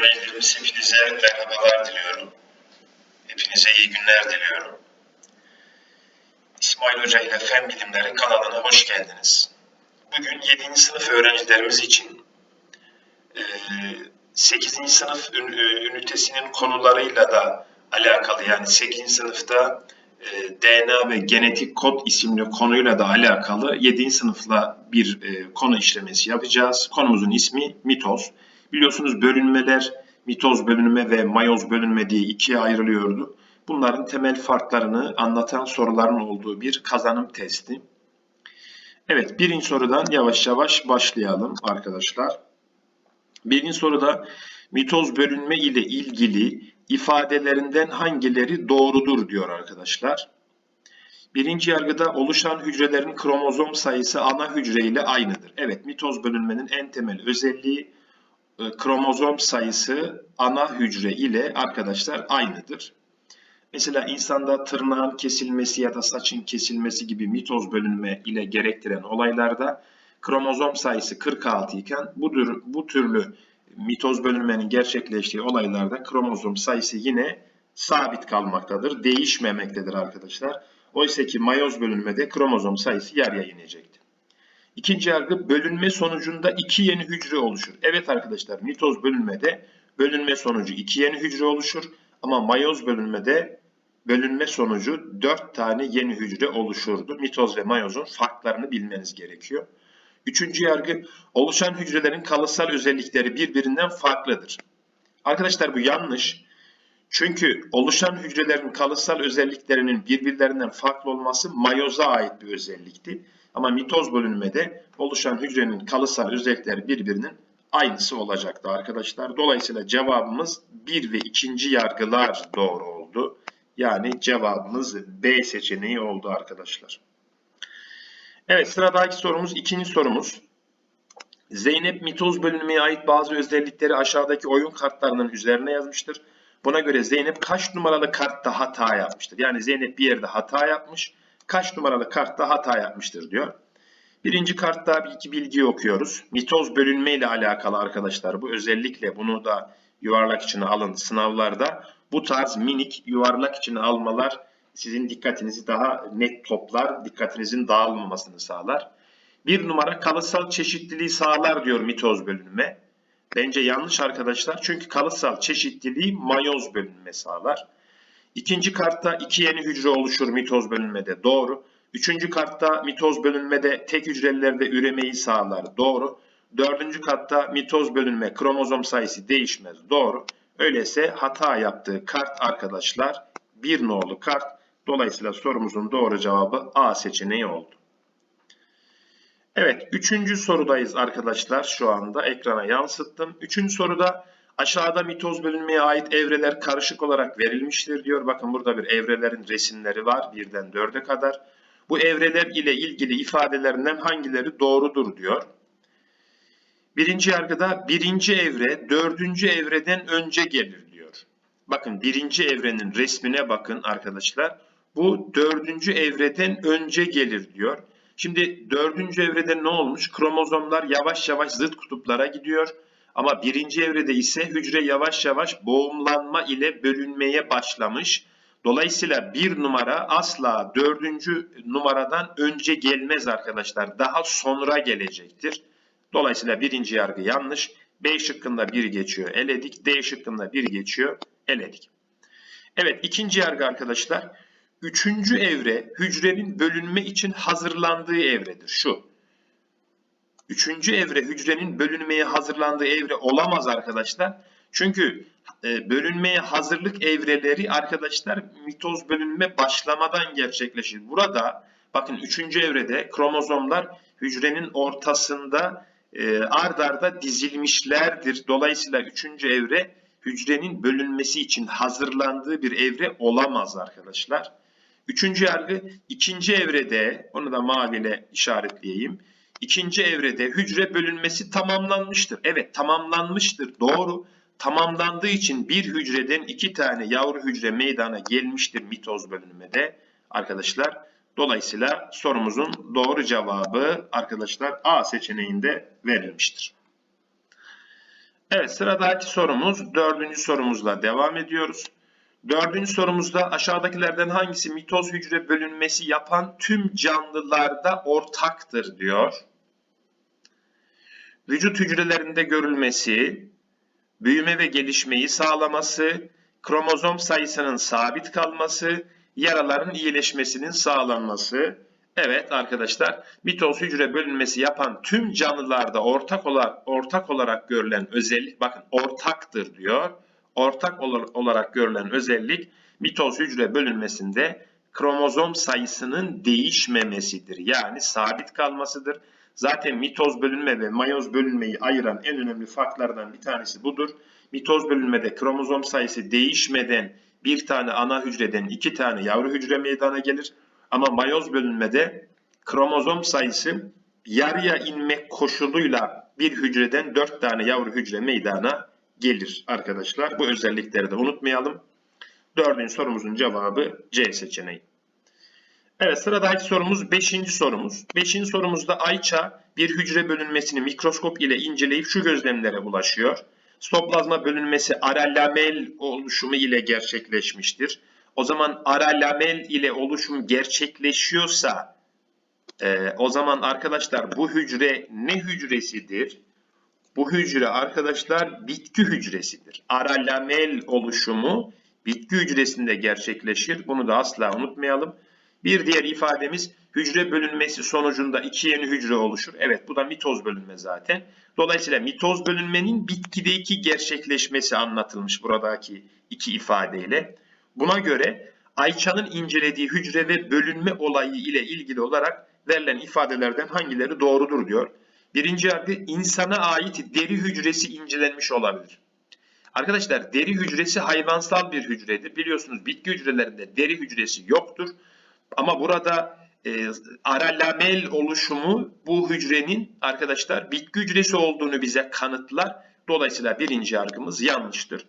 Öğrencilerimiz hepinize merhabalar diliyorum. Hepinize iyi günler diliyorum. İsmail Hoca ile Fen Bilimleri kanalına hoş geldiniz. Bugün 7. sınıf öğrencilerimiz için e, 8. sınıf ün- e, ünitesinin konularıyla da alakalı yani 8. sınıfta e, DNA ve genetik kod isimli konuyla da alakalı 7. sınıfla bir e, konu işlemesi yapacağız. Konumuzun ismi mitoz. Biliyorsunuz bölünmeler mitoz bölünme ve mayoz bölünme diye ikiye ayrılıyordu. Bunların temel farklarını anlatan soruların olduğu bir kazanım testi. Evet birinci sorudan yavaş yavaş başlayalım arkadaşlar. Birinci soruda mitoz bölünme ile ilgili ifadelerinden hangileri doğrudur diyor arkadaşlar. Birinci yargıda oluşan hücrelerin kromozom sayısı ana hücre ile aynıdır. Evet mitoz bölünmenin en temel özelliği kromozom sayısı ana hücre ile arkadaşlar aynıdır. Mesela insanda tırnağın kesilmesi ya da saçın kesilmesi gibi mitoz bölünme ile gerektiren olaylarda kromozom sayısı 46 iken bu, tür, bu türlü mitoz bölünmenin gerçekleştiği olaylarda kromozom sayısı yine sabit kalmaktadır, değişmemektedir arkadaşlar. Oysa ki mayoz bölünmede kromozom sayısı yarıya inecektir. İkinci yargı bölünme sonucunda iki yeni hücre oluşur. Evet arkadaşlar mitoz bölünmede bölünme sonucu iki yeni hücre oluşur. Ama mayoz bölünmede bölünme sonucu dört tane yeni hücre oluşurdu. Mitoz ve mayozun farklarını bilmeniz gerekiyor. Üçüncü yargı oluşan hücrelerin kalıtsal özellikleri birbirinden farklıdır. Arkadaşlar bu yanlış. Çünkü oluşan hücrelerin kalıtsal özelliklerinin birbirlerinden farklı olması mayoza ait bir özellikti. Ama mitoz bölünmede oluşan hücrenin kalıtsal özellikleri birbirinin aynısı olacaktı arkadaşlar. Dolayısıyla cevabımız 1 ve 2. yargılar doğru oldu. Yani cevabımız B seçeneği oldu arkadaşlar. Evet sıradaki sorumuz ikinci sorumuz. Zeynep mitoz bölünmeye ait bazı özellikleri aşağıdaki oyun kartlarının üzerine yazmıştır. Buna göre Zeynep kaç numaralı kartta hata yapmıştır? Yani Zeynep bir yerde hata yapmış. Kaç numaralı kartta hata yapmıştır diyor. Birinci kartta bir iki bilgi okuyoruz. Mitoz bölünme ile alakalı arkadaşlar bu özellikle bunu da yuvarlak içine alın sınavlarda. Bu tarz minik yuvarlak içine almalar sizin dikkatinizi daha net toplar, dikkatinizin dağılmamasını sağlar. Bir numara kalıtsal çeşitliliği sağlar diyor mitoz bölünme. Bence yanlış arkadaşlar çünkü kalıtsal çeşitliliği mayoz bölünme sağlar. İkinci kartta iki yeni hücre oluşur mitoz bölünmede doğru. Üçüncü kartta mitoz bölünmede tek hücrelerde üremeyi sağlar doğru. Dördüncü katta mitoz bölünme kromozom sayısı değişmez doğru. Öyleyse hata yaptığı kart arkadaşlar bir nolu kart. Dolayısıyla sorumuzun doğru cevabı A seçeneği oldu. Evet, üçüncü sorudayız arkadaşlar. Şu anda ekrana yansıttım. Üçüncü soruda aşağıda mitoz bölünmeye ait evreler karışık olarak verilmiştir diyor. Bakın burada bir evrelerin resimleri var. Birden dörde kadar. Bu evreler ile ilgili ifadelerinden hangileri doğrudur diyor. Birinci yargıda birinci evre dördüncü evreden önce gelir diyor. Bakın birinci evrenin resmine bakın arkadaşlar. Bu dördüncü evreden önce gelir diyor. Şimdi dördüncü evrede ne olmuş? Kromozomlar yavaş yavaş zıt kutuplara gidiyor. Ama birinci evrede ise hücre yavaş yavaş boğumlanma ile bölünmeye başlamış. Dolayısıyla bir numara asla dördüncü numaradan önce gelmez arkadaşlar. Daha sonra gelecektir. Dolayısıyla birinci yargı yanlış. B şıkkında bir geçiyor eledik. D şıkkında bir geçiyor eledik. Evet ikinci yargı arkadaşlar. Üçüncü evre hücrenin bölünme için hazırlandığı evredir. Şu. Üçüncü evre hücrenin bölünmeye hazırlandığı evre olamaz arkadaşlar. Çünkü e, bölünmeye hazırlık evreleri arkadaşlar mitoz bölünme başlamadan gerçekleşir. Burada bakın üçüncü evrede kromozomlar hücrenin ortasında e, ard arda dizilmişlerdir. Dolayısıyla üçüncü evre hücrenin bölünmesi için hazırlandığı bir evre olamaz arkadaşlar. Üçüncü yargı ikinci evrede, onu da maviyle işaretleyeyim. İkinci evrede hücre bölünmesi tamamlanmıştır. Evet tamamlanmıştır doğru. Tamamlandığı için bir hücreden iki tane yavru hücre meydana gelmiştir mitoz bölünmede arkadaşlar. Dolayısıyla sorumuzun doğru cevabı arkadaşlar A seçeneğinde verilmiştir. Evet sıradaki sorumuz dördüncü sorumuzla devam ediyoruz. Dördüncü sorumuzda aşağıdakilerden hangisi mitoz hücre bölünmesi yapan tüm canlılarda ortaktır diyor. Vücut hücrelerinde görülmesi, büyüme ve gelişmeyi sağlaması, kromozom sayısının sabit kalması, yaraların iyileşmesinin sağlanması. Evet arkadaşlar, mitoz hücre bölünmesi yapan tüm canlılarda ortak olarak ortak olarak görülen özellik bakın ortaktır diyor. Ortak olar- olarak görülen özellik mitoz hücre bölünmesinde kromozom sayısının değişmemesidir. Yani sabit kalmasıdır. Zaten mitoz bölünme ve mayoz bölünmeyi ayıran en önemli farklardan bir tanesi budur. Mitoz bölünmede kromozom sayısı değişmeden bir tane ana hücreden iki tane yavru hücre meydana gelir. Ama mayoz bölünmede kromozom sayısı yarıya inmek koşuluyla bir hücreden dört tane yavru hücre meydana gelir arkadaşlar. Bu özellikleri de unutmayalım. Dördüncü sorumuzun cevabı C seçeneği. Evet sıradaki sorumuz 5. sorumuz. 5. sorumuzda Ayça bir hücre bölünmesini mikroskop ile inceleyip şu gözlemlere ulaşıyor. Stoplazma bölünmesi aralamel oluşumu ile gerçekleşmiştir. O zaman aralamel ile oluşum gerçekleşiyorsa e, o zaman arkadaşlar bu hücre ne hücresidir? Bu hücre arkadaşlar bitki hücresidir. Aralamel oluşumu bitki hücresinde gerçekleşir. Bunu da asla unutmayalım. Bir diğer ifademiz hücre bölünmesi sonucunda iki yeni hücre oluşur. Evet bu da mitoz bölünme zaten. Dolayısıyla mitoz bölünmenin bitkideki gerçekleşmesi anlatılmış buradaki iki ifadeyle. Buna göre Ayça'nın incelediği hücre ve bölünme olayı ile ilgili olarak verilen ifadelerden hangileri doğrudur diyor. Birinci yargı insana ait deri hücresi incelenmiş olabilir. Arkadaşlar deri hücresi hayvansal bir hücredir. Biliyorsunuz bitki hücrelerinde deri hücresi yoktur. Ama burada e, aralamel oluşumu bu hücrenin arkadaşlar bitki hücresi olduğunu bize kanıtlar. Dolayısıyla birinci yargımız yanlıştır.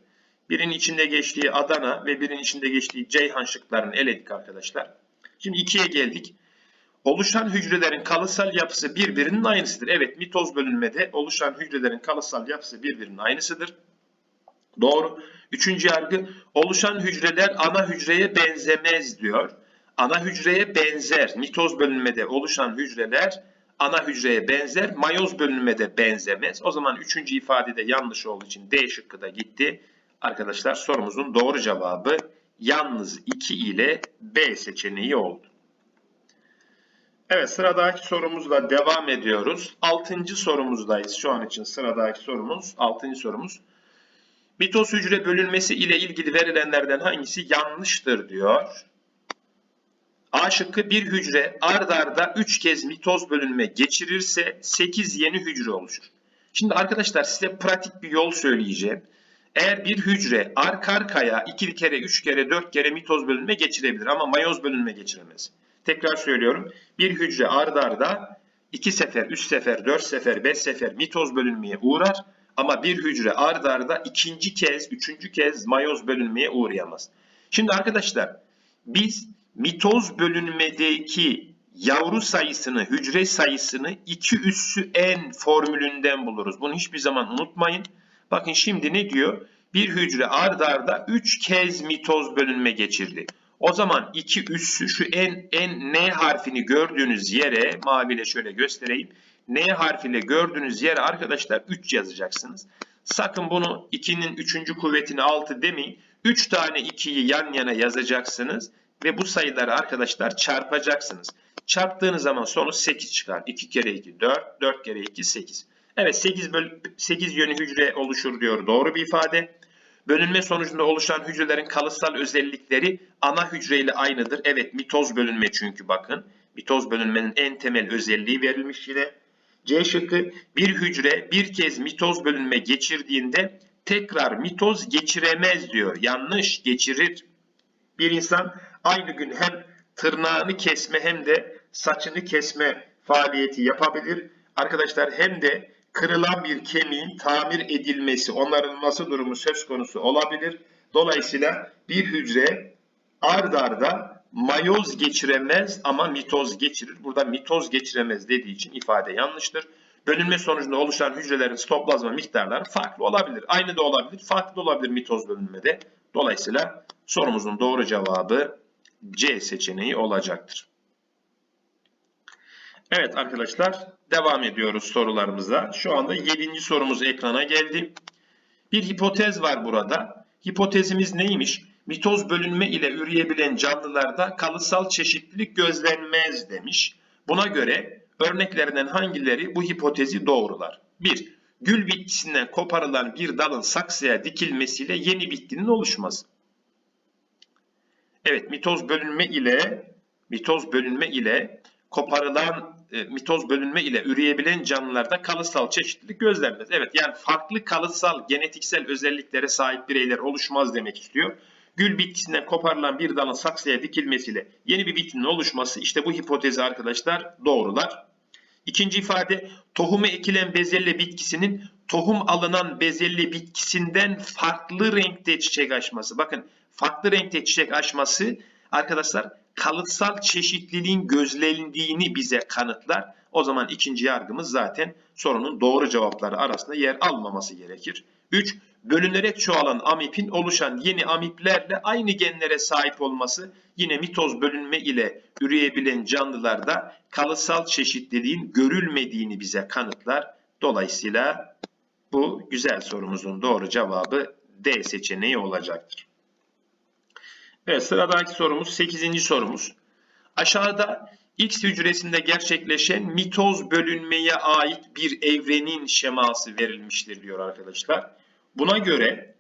Birinin içinde geçtiği Adana ve birinin içinde geçtiği Ceyhan şıklarını eledik arkadaşlar. Şimdi ikiye geldik. Oluşan hücrelerin kalıtsal yapısı birbirinin aynısıdır. Evet mitoz bölünmede oluşan hücrelerin kalıtsal yapısı birbirinin aynısıdır. Doğru. Üçüncü yargı oluşan hücreler ana hücreye benzemez diyor. Ana hücreye benzer. Mitoz bölünmede oluşan hücreler ana hücreye benzer. Mayoz bölünmede benzemez. O zaman üçüncü ifade de yanlış olduğu için D şıkkı da gitti. Arkadaşlar sorumuzun doğru cevabı yalnız 2 ile B seçeneği oldu. Evet sıradaki sorumuzla devam ediyoruz. Altıncı sorumuzdayız. Şu an için sıradaki sorumuz altıncı sorumuz. Mitoz hücre bölünmesi ile ilgili verilenlerden hangisi yanlıştır diyor. A şıkkı bir hücre ard arda 3 kez mitoz bölünme geçirirse 8 yeni hücre oluşur. Şimdi arkadaşlar size pratik bir yol söyleyeceğim. Eğer bir hücre arka arkaya 2 kere, 3 kere, 4 kere mitoz bölünme geçirebilir ama mayoz bölünme geçiremez. Tekrar söylüyorum. Bir hücre ard arda 2 sefer, 3 sefer, 4 sefer, 5 sefer mitoz bölünmeye uğrar ama bir hücre ard arda ikinci kez, üçüncü kez mayoz bölünmeye uğrayamaz. Şimdi arkadaşlar biz mitoz bölünmedeki yavru sayısını, hücre sayısını 2 üssü n formülünden buluruz. Bunu hiçbir zaman unutmayın. Bakın şimdi ne diyor? Bir hücre ard arda 3 kez mitoz bölünme geçirdi. O zaman 2 üssü şu n, n, n harfini gördüğünüz yere maviyle şöyle göstereyim. N harfiyle gördüğünüz yere arkadaşlar 3 yazacaksınız. Sakın bunu 2'nin 3. kuvvetini 6 demeyin. 3 tane 2'yi yan yana yazacaksınız ve bu sayıları arkadaşlar çarpacaksınız. Çarptığınız zaman sonuç 8 çıkar. 2 kere 2 4, 4 kere 2 8. Evet 8, böl 8 yönü hücre oluşur diyor. Doğru bir ifade. Bölünme sonucunda oluşan hücrelerin kalıtsal özellikleri ana hücre ile aynıdır. Evet mitoz bölünme çünkü bakın. Mitoz bölünmenin en temel özelliği verilmiş yine. C şıkkı bir hücre bir kez mitoz bölünme geçirdiğinde tekrar mitoz geçiremez diyor. Yanlış geçirir. Bir insan aynı gün hem tırnağını kesme hem de saçını kesme faaliyeti yapabilir. Arkadaşlar hem de kırılan bir kemiğin tamir edilmesi, onarılması durumu söz konusu olabilir. Dolayısıyla bir hücre ard arda mayoz geçiremez ama mitoz geçirir. Burada mitoz geçiremez dediği için ifade yanlıştır. Bölünme sonucunda oluşan hücrelerin sitoplazma miktarları farklı olabilir. Aynı da olabilir, farklı da olabilir mitoz bölünmede. Dolayısıyla sorumuzun doğru cevabı C seçeneği olacaktır. Evet arkadaşlar devam ediyoruz sorularımıza. Şu anda 7. sorumuz ekrana geldi. Bir hipotez var burada. Hipotezimiz neymiş? Mitoz bölünme ile üreyebilen canlılarda kalıtsal çeşitlilik gözlenmez demiş. Buna göre örneklerinden hangileri bu hipotezi doğrular? 1. Gül bitkisinden koparılan bir dalın saksıya dikilmesiyle yeni bitkinin oluşması. Evet, mitoz bölünme ile mitoz bölünme ile koparılan e, mitoz bölünme ile üreyebilen canlılarda kalıtsal çeşitlilik gözlenmez. Evet, yani farklı kalıtsal genetiksel özelliklere sahip bireyler oluşmaz demek istiyor. Gül bitkisinden koparılan bir dalın saksıya dikilmesiyle yeni bir bitkinin oluşması işte bu hipotezi arkadaşlar doğrular. İkinci ifade tohumu ekilen bezelye bitkisinin tohum alınan bezelye bitkisinden farklı renkte çiçek açması. Bakın farklı renkte çiçek açması arkadaşlar kalıtsal çeşitliliğin gözlendiğini bize kanıtlar. O zaman ikinci yargımız zaten sorunun doğru cevapları arasında yer almaması gerekir. 3. Bölünerek çoğalan amipin oluşan yeni amiplerle aynı genlere sahip olması yine mitoz bölünme ile üreyebilen canlılarda kalıtsal çeşitliliğin görülmediğini bize kanıtlar. Dolayısıyla bu güzel sorumuzun doğru cevabı D seçeneği olacaktır. Evet sıradaki sorumuz 8. sorumuz. Aşağıda X hücresinde gerçekleşen mitoz bölünmeye ait bir evrenin şeması verilmiştir diyor arkadaşlar. Buna göre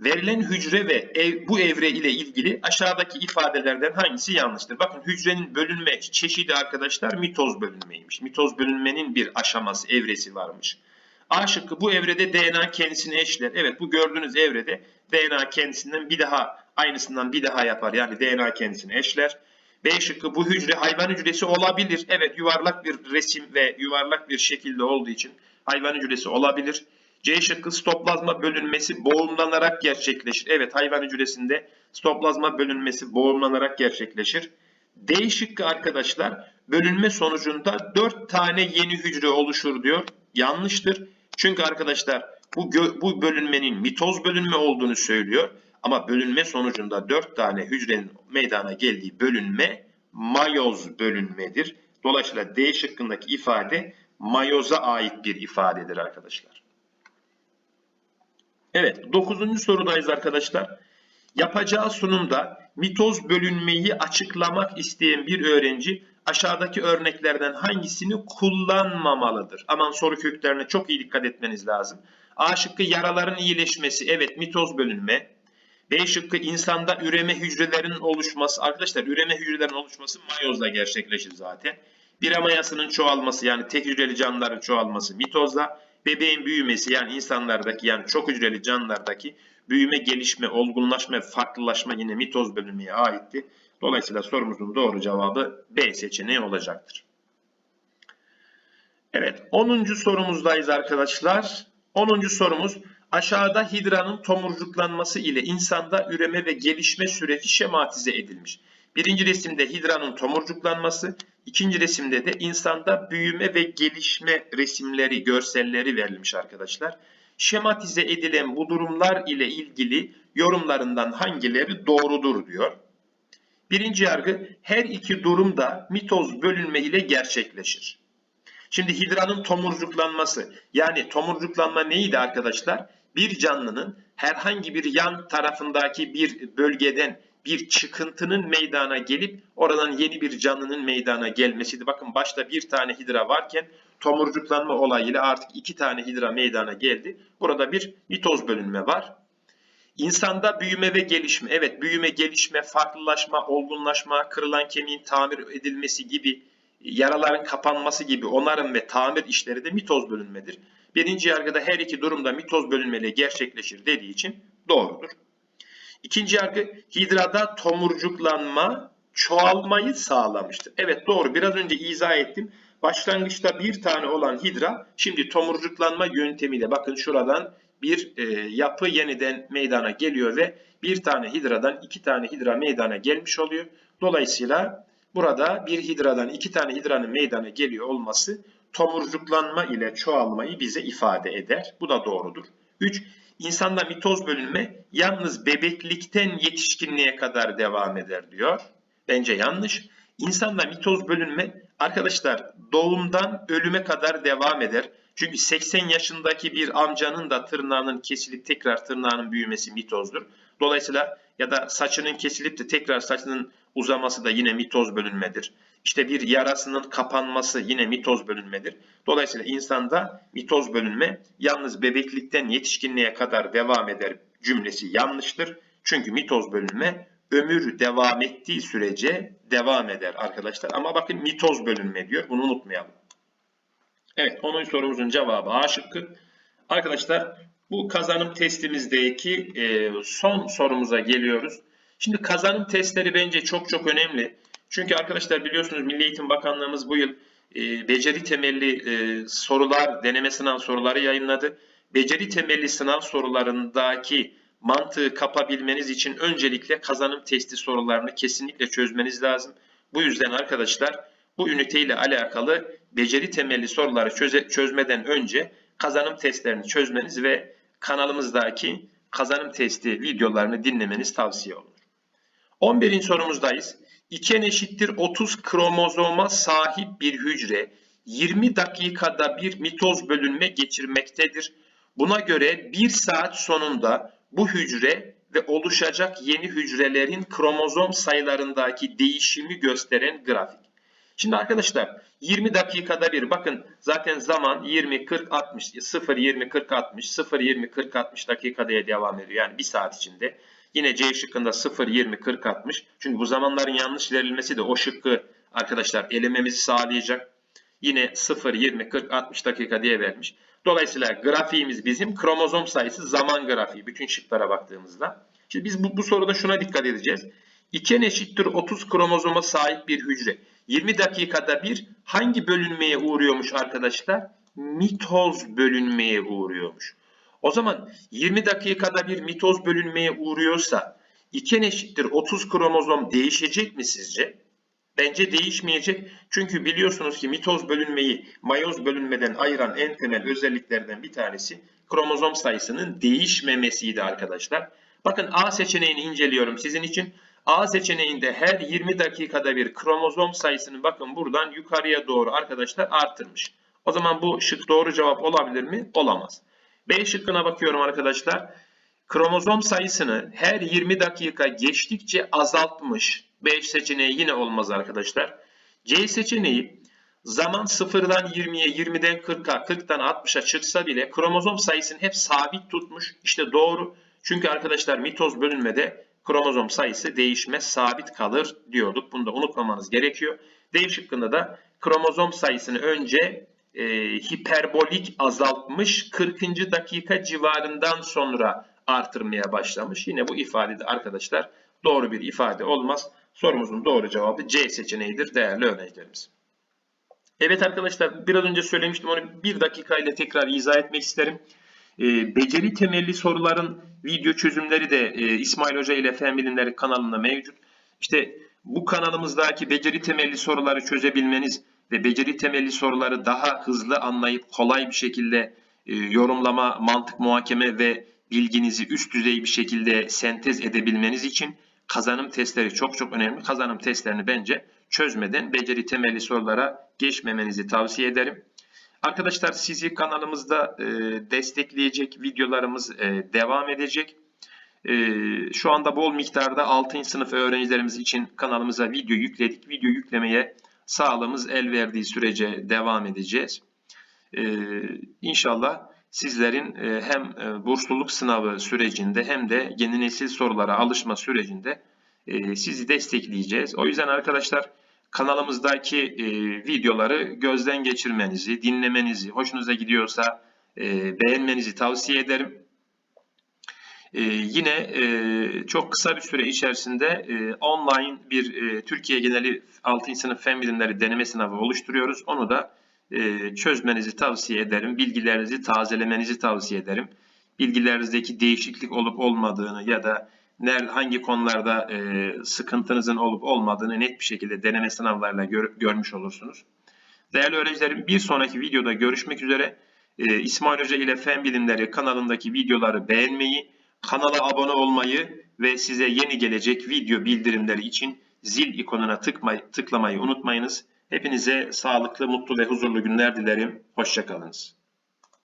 verilen hücre ve ev, bu evre ile ilgili aşağıdaki ifadelerden hangisi yanlıştır? Bakın hücrenin bölünme çeşidi arkadaşlar mitoz bölünmeymiş. Mitoz bölünmenin bir aşaması, evresi varmış. A şıkkı bu evrede DNA kendisini eşler. Evet bu gördüğünüz evrede DNA kendisinden bir daha aynısından bir daha yapar. Yani DNA kendisini eşler. B şıkkı bu hücre hayvan hücresi olabilir. Evet yuvarlak bir resim ve yuvarlak bir şekilde olduğu için hayvan hücresi olabilir. C şıkkı stoplazma bölünmesi boğumlanarak gerçekleşir. Evet hayvan hücresinde stoplazma bölünmesi boğumlanarak gerçekleşir. D şıkkı arkadaşlar bölünme sonucunda 4 tane yeni hücre oluşur diyor. Yanlıştır. Çünkü arkadaşlar bu, bu bölünmenin mitoz bölünme olduğunu söylüyor. Ama bölünme sonucunda 4 tane hücrenin meydana geldiği bölünme mayoz bölünmedir. Dolayısıyla D şıkkındaki ifade mayoza ait bir ifadedir arkadaşlar. Evet 9. sorudayız arkadaşlar. Yapacağı sunumda mitoz bölünmeyi açıklamak isteyen bir öğrenci aşağıdaki örneklerden hangisini kullanmamalıdır? Aman soru köklerine çok iyi dikkat etmeniz lazım. A şıkkı yaraların iyileşmesi. Evet mitoz bölünme. B şıkkı insanda üreme hücrelerinin oluşması. Arkadaşlar üreme hücrelerinin oluşması mayozla gerçekleşir zaten. Bira mayasının çoğalması yani tek hücreli canlıların çoğalması mitozla. Bebeğin büyümesi yani insanlardaki yani çok hücreli canlılardaki büyüme, gelişme, olgunlaşma, farklılaşma yine mitoz bölünmeye aitti. Dolayısıyla sorumuzun doğru cevabı B seçeneği olacaktır. Evet 10. sorumuzdayız arkadaşlar. 10. sorumuz aşağıda hidranın tomurcuklanması ile insanda üreme ve gelişme süreci şematize edilmiş. Birinci resimde hidranın tomurcuklanması, ikinci resimde de insanda büyüme ve gelişme resimleri, görselleri verilmiş arkadaşlar. Şematize edilen bu durumlar ile ilgili yorumlarından hangileri doğrudur diyor. Birinci yargı her iki durum da mitoz bölünme ile gerçekleşir. Şimdi hidranın tomurcuklanması yani tomurcuklanma neydi arkadaşlar? Bir canlının herhangi bir yan tarafındaki bir bölgeden bir çıkıntının meydana gelip oradan yeni bir canlının meydana gelmesiydi. Bakın başta bir tane hidra varken tomurcuklanma olayıyla artık iki tane hidra meydana geldi. Burada bir mitoz bölünme var. İnsanda büyüme ve gelişme, evet büyüme, gelişme, farklılaşma, olgunlaşma, kırılan kemiğin tamir edilmesi gibi, yaraların kapanması gibi onarım ve tamir işleri de mitoz bölünmedir. Birinci yargıda her iki durumda mitoz bölünmeli gerçekleşir dediği için doğrudur. İkinci yargı hidrada tomurcuklanma çoğalmayı sağlamıştır. Evet doğru biraz önce izah ettim. Başlangıçta bir tane olan hidra şimdi tomurcuklanma yöntemiyle bakın şuradan bir e, yapı yeniden meydana geliyor ve bir tane hidradan iki tane hidra meydana gelmiş oluyor. Dolayısıyla burada bir hidradan iki tane hidranın meydana geliyor olması tomurcuklanma ile çoğalmayı bize ifade eder. Bu da doğrudur. 3. İnsanda mitoz bölünme yalnız bebeklikten yetişkinliğe kadar devam eder diyor. Bence yanlış. İnsanda mitoz bölünme arkadaşlar doğumdan ölüme kadar devam eder. Çünkü 80 yaşındaki bir amcanın da tırnağının kesilip tekrar tırnağının büyümesi mitozdur. Dolayısıyla ya da saçının kesilip de tekrar saçının uzaması da yine mitoz bölünmedir. İşte bir yarasının kapanması yine mitoz bölünmedir. Dolayısıyla insanda mitoz bölünme yalnız bebeklikten yetişkinliğe kadar devam eder cümlesi yanlıştır. Çünkü mitoz bölünme ömür devam ettiği sürece devam eder arkadaşlar. Ama bakın mitoz bölünme diyor. Bunu unutmayalım. Evet 10. sorumuzun cevabı A şıkkı. Arkadaşlar bu kazanım testimizdeki e, son sorumuza geliyoruz. Şimdi kazanım testleri bence çok çok önemli. Çünkü arkadaşlar biliyorsunuz Milli Eğitim Bakanlığımız bu yıl e, beceri temelli e, sorular, deneme sınav soruları yayınladı. Beceri temelli sınav sorularındaki mantığı kapabilmeniz için öncelikle kazanım testi sorularını kesinlikle çözmeniz lazım. Bu yüzden arkadaşlar bu üniteyle alakalı beceri temelli soruları çöze, çözmeden önce kazanım testlerini çözmeniz ve kanalımızdaki kazanım testi videolarını dinlemeniz tavsiye olunur. 11. sorumuzdayız. 2n eşittir 30 kromozoma sahip bir hücre 20 dakikada bir mitoz bölünme geçirmektedir. Buna göre 1 saat sonunda bu hücre ve oluşacak yeni hücrelerin kromozom sayılarındaki değişimi gösteren grafik. Şimdi arkadaşlar 20 dakikada bir bakın zaten zaman 20 40 60 0 20 40 60 0 20 40 60 dakikada devam ediyor. Yani bir saat içinde. Yine C şıkkında 0 20 40 60. Çünkü bu zamanların yanlış verilmesi de o şıkkı arkadaşlar elememizi sağlayacak. Yine 0 20 40 60 dakika diye vermiş. Dolayısıyla grafiğimiz bizim kromozom sayısı zaman grafiği bütün şıklara baktığımızda. Şimdi biz bu, bu soruda şuna dikkat edeceğiz. 2n eşittir 30 kromozoma sahip bir hücre. 20 dakikada bir hangi bölünmeye uğruyormuş arkadaşlar? Mitoz bölünmeye uğruyormuş. O zaman 20 dakikada bir mitoz bölünmeye uğruyorsa 2n eşittir 30 kromozom değişecek mi sizce? Bence değişmeyecek. Çünkü biliyorsunuz ki mitoz bölünmeyi mayoz bölünmeden ayıran en temel özelliklerden bir tanesi kromozom sayısının değişmemesiydi arkadaşlar. Bakın A seçeneğini inceliyorum sizin için. A seçeneğinde her 20 dakikada bir kromozom sayısını bakın buradan yukarıya doğru arkadaşlar arttırmış. O zaman bu şık doğru cevap olabilir mi? Olamaz. B şıkkına bakıyorum arkadaşlar. Kromozom sayısını her 20 dakika geçtikçe azaltmış. B seçeneği yine olmaz arkadaşlar. C seçeneği zaman 0'dan 20'ye, 20'den 40'a, 40'tan 60'a çıksa bile kromozom sayısını hep sabit tutmuş. İşte doğru. Çünkü arkadaşlar mitoz bölünmede kromozom sayısı değişmez, sabit kalır diyorduk. Bunu da unutmamanız gerekiyor. D şıkkında da kromozom sayısını önce e, hiperbolik azaltmış 40. dakika civarından sonra artırmaya başlamış. Yine bu ifade de arkadaşlar doğru bir ifade olmaz. Sorumuzun doğru cevabı C seçeneğidir değerli öğrencilerimiz. Evet arkadaşlar biraz önce söylemiştim onu bir dakika ile tekrar izah etmek isterim. E, beceri temelli soruların video çözümleri de e, İsmail Hoca ile Fen Bilimleri kanalında mevcut. İşte bu kanalımızdaki beceri temelli soruları çözebilmeniz ve beceri temelli soruları daha hızlı anlayıp kolay bir şekilde e, yorumlama, mantık muhakeme ve bilginizi üst düzey bir şekilde sentez edebilmeniz için kazanım testleri çok çok önemli. Kazanım testlerini bence çözmeden beceri temelli sorulara geçmemenizi tavsiye ederim. Arkadaşlar sizi kanalımızda e, destekleyecek videolarımız e, devam edecek. E, şu anda bol miktarda 6. sınıf öğrencilerimiz için kanalımıza video yükledik. Video yüklemeye sağlığımız el verdiği sürece devam edeceğiz. E, inşallah sizlerin e, hem e, bursluluk sınavı sürecinde hem de yeni nesil sorulara alışma sürecinde e, sizi destekleyeceğiz. O yüzden arkadaşlar kanalımızdaki videoları gözden geçirmenizi, dinlemenizi, hoşunuza gidiyorsa beğenmenizi tavsiye ederim. E, yine e, çok kısa bir süre içerisinde e, online bir e, Türkiye geneli 6. sınıf fen bilimleri deneme sınavı oluşturuyoruz. Onu da e, çözmenizi tavsiye ederim. Bilgilerinizi tazelemenizi tavsiye ederim. Bilgilerinizdeki değişiklik olup olmadığını ya da nerede, hangi konularda e, sıkıntınızın olup olmadığını net bir şekilde deneme sınavlarıyla gör, görmüş olursunuz. Değerli öğrencilerim bir sonraki videoda görüşmek üzere. Ee, İsmail Hoca ile Fen Bilimleri kanalındaki videoları beğenmeyi, kanala abone olmayı ve size yeni gelecek video bildirimleri için zil ikonuna tıklamayı unutmayınız. Hepinize sağlıklı, mutlu ve huzurlu günler dilerim. Hoşçakalınız.